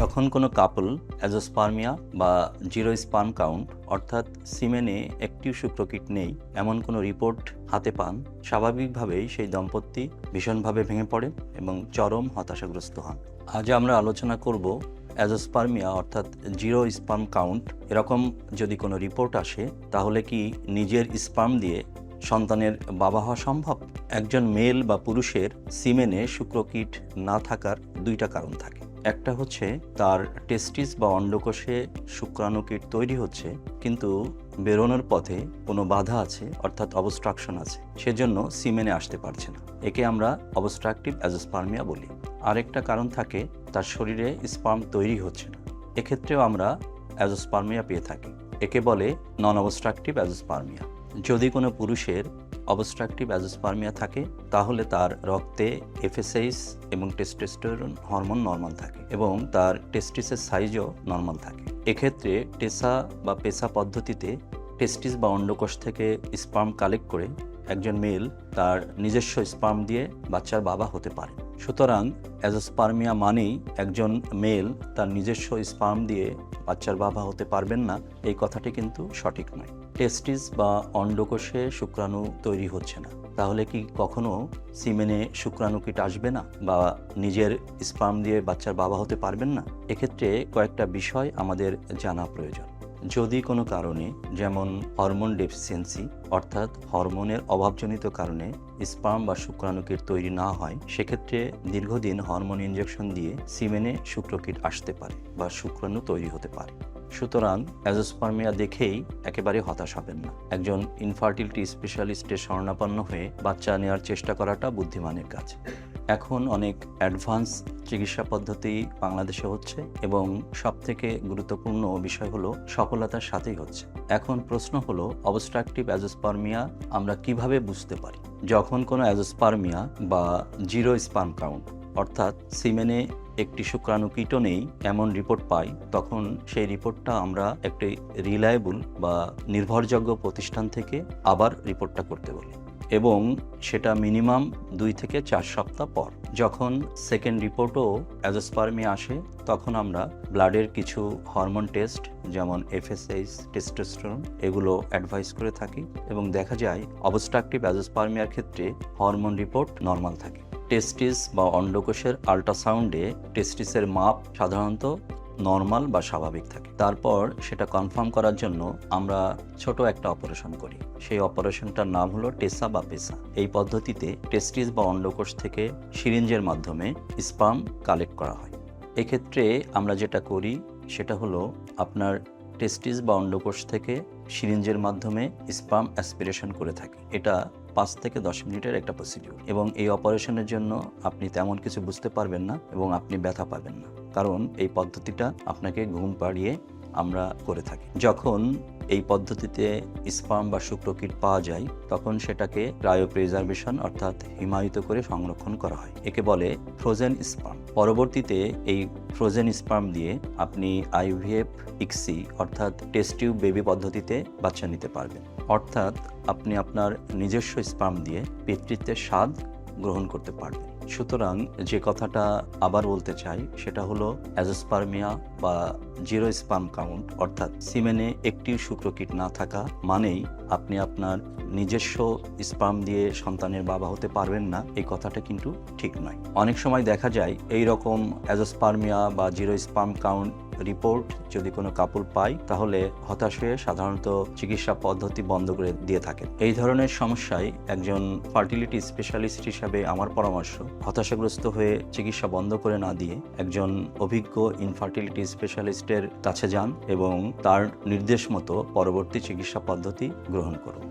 যখন কোনো couple azoospermia বা জিরো স্পার্ম কাউন্ট, অর্থাৎ সিমেনে একটিও শুক্রকিট নেই, এমন কোনো রিপোর্ট হাতে পান, স্বাভাবিকভাবেই সেই দম্পতি ভীষণভাবে ভেঙে পড়ে এবং চরম হতাশাগ্রস্ত হন। আজ আমরা আলোচনা করব অ্যাজোস্পার্মিয়া, অর্থাৎ জিরো স্পার্ম কাউন্ট, এরকম যদি কোনো রিপোর্ট আসে, তাহলে কি নিজের স্পার্ম দিয়ে সন্তানের বাবা হওয়া সম্ভব? একজন মেল বা পুরুষের সিমেনে শুক্রকিট না থাকার দুইটা কারণ থাকে। একটা হচ্ছে তার টেস্টিস বা অন্ডকোষে শুক্রাণুকিট তৈরি হচ্ছে, কিন্তু বেরোনোর পথে কোনো বাধা আছে, অর্থাৎ অবস্ট্রাকশন আছে। সেজন্য সিমেনে আসতে পারছে না। একে আমরা অবস্ট্রাকটিভ অ্যাজোস্পার্মিয়া বলি। আরেকটা কারণ থাকে, তার শরীরে স্পার্ম তৈরি হচ্ছে না। এক্ষেত্রেও আমরা অ্যাজোস্পার্মিয়া পেয়ে থাকি। একে বলে নন অবস্ট্রাকটিভ অ্যাজোস্পার্মিয়া যদি কোনো পুরুষের অবস্ট্রাকটিভ অ্যাজোস্পার্মিয়া থাকে, তাহলে তার রক্তে এফএসএইস এবং টেস্টোস্টেরন হরমোন নর্মাল থাকে এবং তার টেস্টিসের সাইজও নর্মাল থাকে। এক্ষেত্রে টেসা বা পেসা পদ্ধতিতে টেস্টিস বা অন্ডকোষ থেকে স্পার্ম কালেক্ট করে একজন মেল তার নিজস্ব স্পার্ম দিয়ে বাচ্চার বাবা হতে পারে। সুতরাং অ্যাজোস্পার্মিয়া মানেই একজন মেল তার নিজস্ব স্পার্ম দিয়ে বাচ্চার বাবা হতে পারবেন না, এই কথাটি কিন্তু সঠিক নয়। টেস্টিস বা অন্ডকোষে শুক্রাণু তৈরি হচ্ছে না। তাহলে কি কখনো সিমেনে শুক্রাণু কিট আসবে না বা নিজের স্পার্ম দিয়ে বাচ্চার বাবা হতে পারবেন না? এক্ষেত্রে কয়েকটা বিষয় আমাদের জানা প্রয়োজন। যদি কোনো কারণে, যেমন হরমোন ডেফিসিয়েন্সি, অর্থাৎ হরমোনের অভাবজনিত কারণে স্পার্ম বা শুক্রাণুকিট তৈরি না হয়, সেক্ষেত্রে দীর্ঘদিন হরমোন ইনজেকশন দিয়ে সিমেনে শুক্রকিট আসতে পারে বা শুক্রাণু তৈরি হতে পারে। সুতরাং অ্যাজোস্পার্মিয়া দেখেই একেবারে হতাশ হবেন না। একজন ইনফার্টিলিটি স্পেশালিস্টের শরণাপন্ন হয়ে বাচ্চা নেওয়ার চেষ্টা করাটা বুদ্ধিমানের কাজ। এখন অনেক অ্যাডভান্স চিকিৎসা পদ্ধতি বাংলাদেশে হচ্ছে এবং সবথেকে গুরুত্বপূর্ণ বিষয় হলো সফলতার সাথেই হচ্ছে। এখন প্রশ্ন হলো অবস্ট্রাকটিভ অ্যাজোস্পার্মিয়া আমরা কীভাবে বুঝতে পারি? যখন কোনো অ্যাজোস্পার্মিয়া বা জিরো স্পার্ম কাউন্ট অর্থাৎ সিমেনে একটি শুক্রাণু কীট নেই এমন রিপোর্ট পাই, তখন সেই রিপোর্টটা আমরা একটি রিলায়েবল বা নির্ভরযোগ্য প্রতিষ্ঠান থেকে আবার রিপোর্টটা করতে বলি। এবং সেটা মিনিমাম দুই থেকে চার সপ্তাহ পর। যখন সেকেন্ড রিপোর্টও অ্যাজোস্পার্মি আসে, তখন আমরা ব্লাডের কিছু হরমোন টেস্ট, যেমন এফএসএইচ, টেস্টোস্টেরন, এগুলো অ্যাডভাইস করে থাকি। এবং দেখা যায়, অবস্ট্রাকটিভ অ্যাজোস্পার্মিয়ার ক্ষেত্রে হরমোন রিপোর্ট নর্মাল থাকে। টেস্টিস বা অন্ডকোষের আল্ট্রাসাউন্ডে টেস্টিসের মাপ সাধারণত নর্মাল বা স্বাভাবিক থাকে। তারপর সেটা কনফার্ম করার জন্য আমরা ছোট একটা অপারেশন করি। সেই অপারেশনটার নাম হলো টেসা বা পেসা। এই পদ্ধতিতে টেস্টিস বা অন্ডকোষ থেকে সিরিঞ্জের মাধ্যমে স্পাম কালেক্ট করা হয়। এক্ষেত্রে আমরা যেটা করি, সেটা হলো আপনার টেস্টিস বা অন্ডকোষ থেকে সিরিঞ্জের মাধ্যমে স্পার্ম অ্যাসপিরেশন করে থাকি। এটা পাঁচ থেকে দশ মিনিটের একটা প্রসিডিউর এবং এই অপারেশনের জন্য আপনি তেমন কিছু বুঝতে পারবেন না এবং আপনি ব্যথা পাবেন না। কারণ এই পদ্ধতিটা আপনাকে ঘুম পাড়িয়ে আমরা করে থাকি। যখন এই পদ্ধতিতে স্পার্ম বা শুক্রকিট পাওয়া যায়, তখন সেটাকে ক্রায়ো প্রিজার্ভেশন অর্থাৎ হিমায়িত করে সংরক্ষণ করা হয়। একে বলে ফ্রোজেন স্পার্ম পরবর্তীতে এই ফ্রোজেন স্পার্ম দিয়ে আপনি আইভিএফ ইক্সি অর্থাৎ টেস্ট টিউব বেবি পদ্ধতিতে বাচ্চা নিতে পারবেন। অর্থাৎ আপনি আপনার নিজস্ব স্পার্ম দিয়ে পিতৃত্বের স্বাদ গ্রহণ করতে পারবেন। সুতরাং যে কথাটা আবার বলতে চাই, সেটা হলো অ্যাজোস্পার্মিয়া বা জিরো স্পার্ম কাউন্ট, অর্থাৎ সিমেনে একটি শুক্রকিট না থাকা মানেই আপনি আপনার নিজস্ব স্পার্ম দিয়ে সন্তানের বাবা হতে পারবেন না, এই কথাটা কিন্তু ঠিক নয়। অনেক সময় দেখা যায় এই রকম অ্যাজোস্পার্মিয়া বা জিরো স্পার্ম কাউন্ট রিপোর্ট যদি কোনো কাপড় পাই, তাহলে হতাশ হয়ে সাধারণত চিকিৎসা পদ্ধতি বন্ধ করে দিয়ে থাকেন। এই ধরনের সমস্যায় একজন ফার্টিলিটি স্পেশালিস্ট হিসাবে আমার পরামর্শ, হতাশাগ্রস্ত হয়ে চিকিৎসা বন্ধ করে না দিয়ে একজন অভিজ্ঞ ইনফার্টিলিটি স্পেশালিস্টের কাছে যান এবং তার নির্দেশ মতো পরবর্তী চিকিৎসা পদ্ধতি গ্রহণ করুন।